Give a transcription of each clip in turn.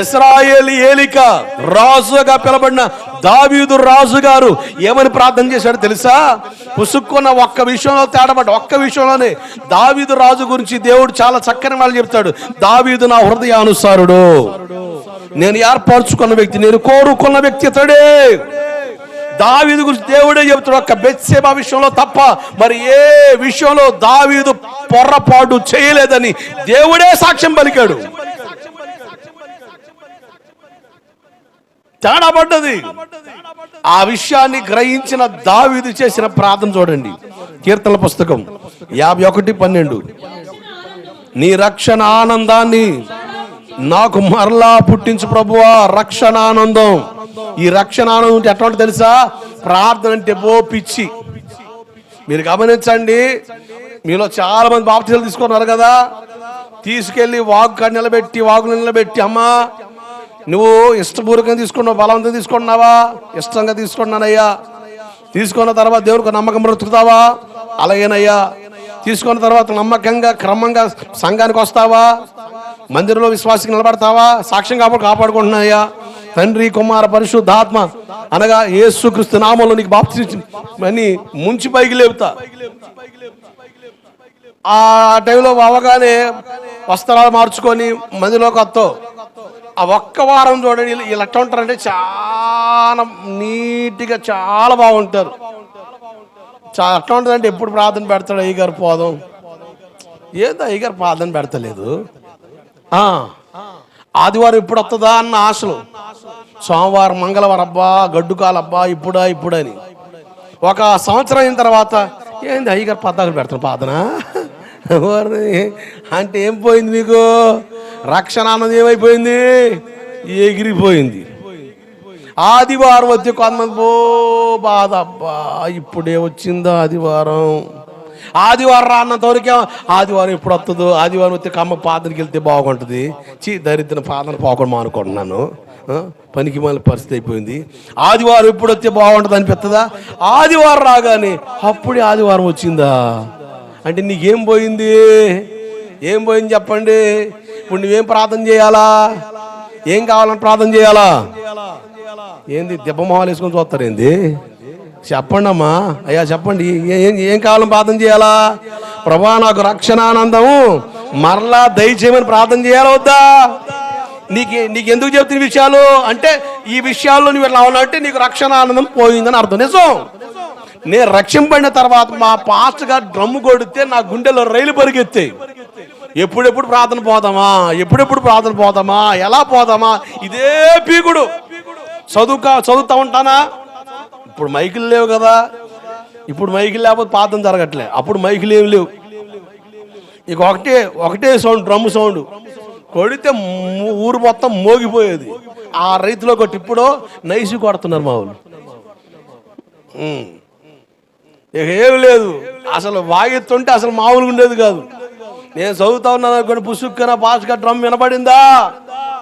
Israel ఏలిక రాజుగా పిలబడిన దావీదు రాజు గారు ఏమని ప్రార్థన చేశాడు తెలుసా? పుసుక్కున్న ఒక్క విషయంలో తేడబడ్డ ఒక్క విషయంలోనే దావీదు రాజు గురించి దేవుడు చాలా చక్కని వాళ్ళు చెప్తాడు. దావీదు నా హృదయానుసారుడు. నేను ఏర్పరచుకున్న వ్యక్తి నేను కోరుకున్న వ్యక్తి అతడే. దావీదు గురించి దేవుడే చెబుతాడు ఒక్క బెత్సేబా విషయంలో తప్ప మరి ఏ విషయంలో దావీదు పొర్రపాటు చేయలేదని దేవుడే సాక్ష్యం పలికాడు. తేడా పడ్డది ఆ విషయాన్ని గ్రహించిన దావీదు చేసిన ప్రార్థన చూడండి. కీర్తన పుస్తకం యాభై ఒకటి పన్నెండు. నీ రక్షణ ఆనందాన్ని నాకు మరలా పుట్టించు ప్రభువా రక్షణ ఆనందం. ఈ రక్షణ ఆనందం అంటే ఎట్లా తెలుసా? ప్రార్థన అంటే బో పిచ్చి. మీరు గమనించండి మీలో చాలా మంది బాప్తీసాలు తీసుకున్నారు కదా? తీసుకెళ్ళి వాగు నిలబెట్టి వాగులు నిలబెట్టి అమ్మా నువ్వు ఇష్టపూర్వకంగా తీసుకున్నావు బలవంతం తీసుకున్నావా ఇష్టంగా తీసుకున్నానయ్యా తీసుకున్న తర్వాత దేవుడికి నమ్మకం బ్రతుకుతావా అలాగేనయ్యా. తీసుకున్న తర్వాత నమ్మకంగా క్రమంగా సంఘానికి వస్తావా? మందిరంలో విశ్వాసం నిలబడతావా? సాక్ష్యం కాపాడు కాపాడుకుంటున్నాయా తండ్రి కుమార పరిశుద్ధాత్మ అనగా యేసుక్రీస్తు నామంలో నీకు బాప్తి అని ముంచి పైకి లేపుతా. ఆ టైంలో అవగానే వస్త్రాలు మార్చుకొని మందిలోకి వస్తావు. ఆ ఒక్క వారం చూడండి వీళ్ళు ఎట్లా ఉంటారంటే చాలా నీట్గా చాలా బాగుంటారు. చాలా ఎట్లా ఉంటుందంటే ఎప్పుడు ప్రార్థన పెడతాడు అయ్యగారు పోదాం? ఏందో అయ్యగారు ప్రార్థన పెడతలేదు? ఆదివారం ఇప్పుడు వస్తుందా అన్న ఆశలు. సోమవారం మంగళవారం అబ్బా గడ్డుకాలు అబ్బా ఇప్పుడా ఇప్పుడని ఒక సంవత్సరం అయిన తర్వాత ఏంది అయ్యగారు పద్దాకులు పెడతాను ప్రార్థన? అంటే ఏం పోయింది మీకు? రక్షణ అన్నది ఏమైపోయింది? ఎగిరిపోయింది. ఆదివారం వచ్చి కొంతమంది బో బాధ అబ్బా ఇప్పుడే వచ్చిందా ఆదివారం. ఆదివారం రాన్నంత వరకే ఆదివారం ఎప్పుడు వస్తుందో ఆదివారం వస్తే కమ్మ పాత్రకి వెళ్తే బాగుంటుంది. చీ దరిద్ర పాదన పోకుండా అనుకుంటున్నాను పనికి మళ్ళీ పరిస్థితి అయిపోయింది. ఆదివారం ఎప్పుడు వస్తే బాగుంటుంది అనిపిస్తుందా ఆదివారం రాగానే అప్పుడే ఆదివారం వచ్చిందా? అంటే నీకేం పోయింది? ఏం పోయింది చెప్పండి. ఇప్పుడు నువ్వేం ప్రార్థన చేయాలా? ఏం కావాలని ప్రార్థన చేయాలా? ఏంది దెబ్బమొహాలు వేసుకొని చూస్తారు ఏంది? చెప్పండి అమ్మా. అయ్యా చెప్పండి. ఏం ఏం కావాలని ప్రార్థన చేయాలా? ప్రభా నాకు రక్షణ ఆనందము మరలా దయచేయమని ప్రార్థన చేయాలా వద్దా? నీకు నీకు ఎందుకు చెప్తున్న విషయాలు? అంటే ఈ విషయాల్లో నువ్వు ఇట్లా ఉన్నావంటే నీకు రక్షణ ఆనందం పోయిందని అర్థం. నిజం? నేను రక్షింపడిన తర్వాత మా పాస్ట్ గారు డ్రమ్ము కొడితే నా గుండెలో రైలు పరిగెత్తాయి ఎప్పుడెప్పుడు ప్రార్థన పోదామా? ఎప్పుడెప్పుడు ప్రార్థన పోదామా? ఎలా పోదామా? ఇదే పీకుడు. చదువుక చదువుతా ఉంటానా? ఇప్పుడు మైకులు లేవు కదా. ఇప్పుడు మైకులు లేకపోతే పాతం జరగట్లే. అప్పుడు మైకులు ఏమి లేవు. ఇక ఒకటే ఒకటే సౌండ్ డ్రమ్ సౌండ్. కొడితే ఊరు మొత్తం మోగిపోయేది. ఆ రైతులో ఒకటి ఇప్పుడు నైసి కొడుతున్నారు మా వాళ్ళు. ఏమి లేదు. అసలు వాగెత్తుంటే అసలు మామూలుగా ఉండేది కాదు. నేను చదువుతా ఉన్నాను అనుకోండి పుసుక్కన పాస్గా డ్రమ్ వినపడిందా?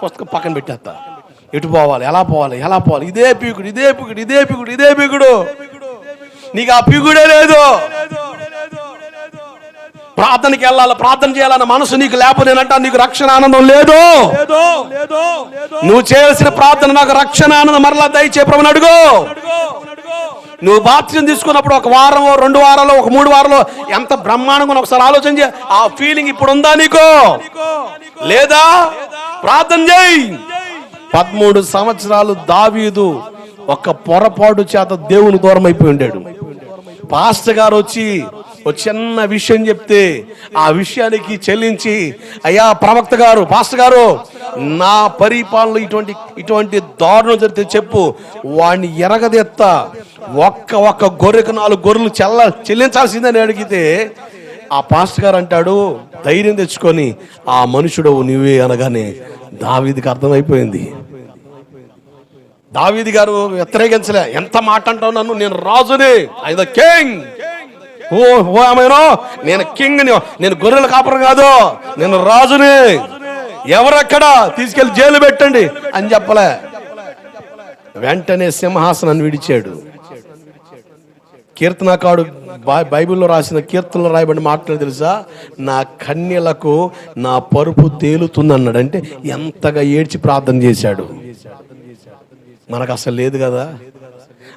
పుస్తకం పక్కన పెట్టేస్తా. ఎటు పోవాలి ఎలా పోవాలి ఎలా పోవాలి? ఇదే పీకుడు ఇదే పీకుడు ఇదే పీకుడు ఇదే పీకుడు. నీకు ఆ పీకుడే లేదు. ప్రార్థనకి వెళ్ళాలి ప్రార్థన చేయాలన్న మనసు నీకు లేకపోతేనంట నీకు రక్షణ ఆనందం లేదు. నువ్వు చేయాల్సిన ప్రార్థన నాకు రక్షణ ఆనందం మరలా దయచే ప్రభుని అడుగు. నువ్వు బాప్తిజం తీసుకున్నప్పుడు ఒక వారం రెండు వారాలు ఒక మూడు వారాలు ఎంత బ్రహ్మాండంగా ఒకసారి ఆలోచన చేయి. ఆ ఫీలింగ్ ఇప్పుడు ఉందా నీకు? లేదా? ప్రార్థన చేయి. పదమూడు సంవత్సరాలు దావీదు ఒక పొరపాటు చేత దేవుని దూరం అయిపోయి ఉండాడు. పాస్టర్ గారు వచ్చి ఒక చిన్న విషయం చెప్తే ఆ విషయానికి చెల్లించి అయ్యా ప్రవక్త గారు పాస్టర్ గారు నా పరిపాలన ఇటువంటి ఇటువంటి దారుణం జరిగితే చెప్పు వాడిని ఎరగదెత్త ఒక్క ఒక్క గొర్రెకు నాలుగు గొర్రెలు చెల్ల చెల్లించాల్సిందని అడిగితే ఆ పాస్టర్ గారు అంటాడు ధైర్యం తెచ్చుకొని ఆ మనుషుడు నువ్వే అనగానే దావీదికి అర్థమైపోయింది. దావీది గారు వ్యతిరేకించలే. ఎంత మాట అంటావు నన్ను? నేను రాజుని. ఐ ద కింగ్ ఓ ఓ ఆమెనో నేను కింగ్ నేను గొర్రెల కాపురం కాదు. నేను రాజుని. ఎవరక్కడ? తీసుకెళ్ళి జైలు పెట్టండి. అని చెప్పలే. వెంటనే సింహాసనాన్ని విడిచాడు. కీర్తనకాడు బై- బైబిల్లో రాసిన కీర్తనలో రాయబడిన మాటలు తెలుసా? నా కన్యలకు నా పరుపు తేలుతుంది అన్నాడు అంటే ఎంతగా ఏడ్చి ప్రార్థన చేశాడు. మనకు అసలు లేదు కదా?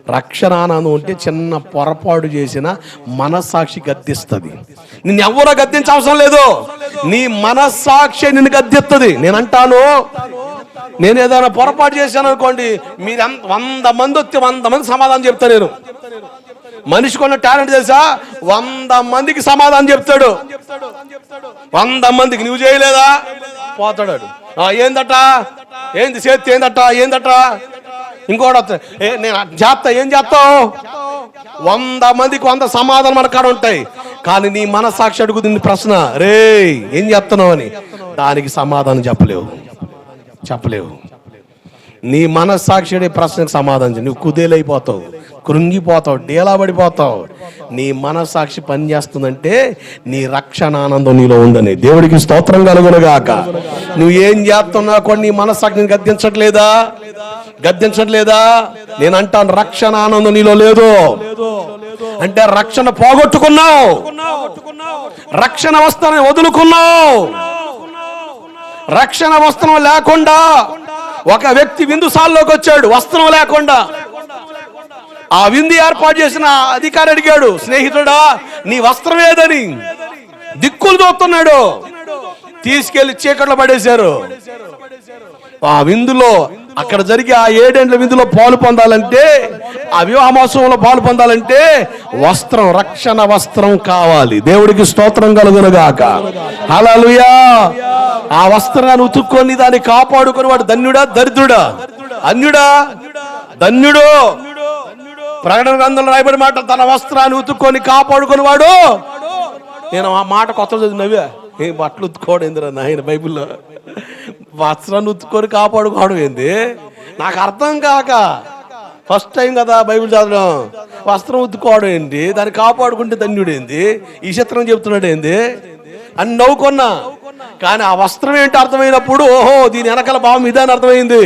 రక్షణ ఆనందం ఉంటే చిన్న పొరపాటు చేసిన మనస్సాక్షి గద్దిస్తుంది. నిన్ను ఎవరో గద్దించవసరం లేదు. నీ మనస్సాక్షి నిన్ను గద్దిస్తుంది నేను అంటాను నేను ఏదైనా పొరపాటు చేశాను అనుకోండి మీరు వంద మంది వచ్చి వంద మంది సమాధానం చెప్తా నేను. మనిషికి ఉన్న టాలెంట్ తెలుసా? వంద మందికి సమాధానం చెప్తాడు. వంద మందికి నువ్వు చేయలేదా? పోతాడు ఏందట? ఏంది చేతి ఏందట? ఏందట? ఇంకోటి వస్తాయి ఏ నేను చేస్తా ఏం చేస్తావు వంద మందికి వంద సమాధానం మన కాడ ఉంటాయి. కానీ నీ మనసాక్షి అడుగుతుంది ప్రశ్న. రే ఏం చేస్తున్నావు అని? దానికి సమాధానం చెప్పలేవు. చెప్పలేవు. నీ మనస్సాక్షి అనే ప్రశ్నకు సమాధానం చెప్పు. నువ్వు కుదేలైపోతావు. కృంగిపోతావు డేలా పడిపోతావు నీ మనస్సాక్షి పనిచేస్తుందంటే నీ రక్షణ ఆనందం నీలో ఉందని దేవుడికి స్తోత్రం కలుగునుగాక. నువ్వు ఏం చేస్తున్నా కూడా నీ మనస్సాక్షిని గద్దించట్లేదా? గద్దించట్లేదా? నేను అంటాను రక్షణ ఆనందం నీలో లేదు. అంటే రక్షణ పోగొట్టుకున్నావు. రక్షణ వస్త్రాన్ని వదులుకున్నావు. రక్షణ వస్త్రం లేకుండా ఒక వ్యక్తి విందుసాల్లోకి వచ్చాడు వస్త్రం లేకుండా. ఆ విందు ఏర్పాటు చేసిన అధికారి అడిగాడు స్నేహితుడా నీ వస్త్రం ఏదని? దిక్కులు చూస్తున్నాడు తీసుకెళ్ళి చీకట్లో పడేశారు. ఆ విందులో అక్కడ జరిగే ఆ ఏడేండ్ల విందులో పాలు పొందాలంటే ఆ వివాహ మహోత్సవంలో పాలు పొందాలంటే వస్త్రం రక్షణ వస్త్రం కావాలి. దేవుడికి స్తోత్రం కలుగునుగాక. హల్లెలూయా! ఆ వస్త్రాన్ని ఉతుక్కొని దాన్ని కాపాడుకొని వాడు ధన్యుడా దరిద్రుడా? అన్యుడా? ధన్యుడు? ప్రకటన గ్రంథంలో రాయబడి మాట తన వస్త్రాన్ని ఉతుక్కొని కాపాడుకొని వాడు నేను ఆ మాట కొత్త చదివినవే ఏ బట్టలు ఉత్తుకోవడం ఏందిరా నాయన బైబిల్లో? వస్త్రాన్ని ఉత్తుకొని కాపాడుకోవడం ఏంది? నాకు అర్థం కాక. ఫస్ట్ టైం కదా బైబిల్ చదవడం. వస్త్రం ఉత్తుకోవడం ఏంటి దాన్ని కాపాడుకుంటే ధన్యుడు ఏంది? ఈ చిత్రం చెప్తున్నాడు ఏంది? అని నవ్వుకున్నా. కానీ ఆ వస్త్రం ఏంటి అర్థమైనప్పుడు ఓహో దీని వెనకాల భావం ఇదని అర్థమైంది.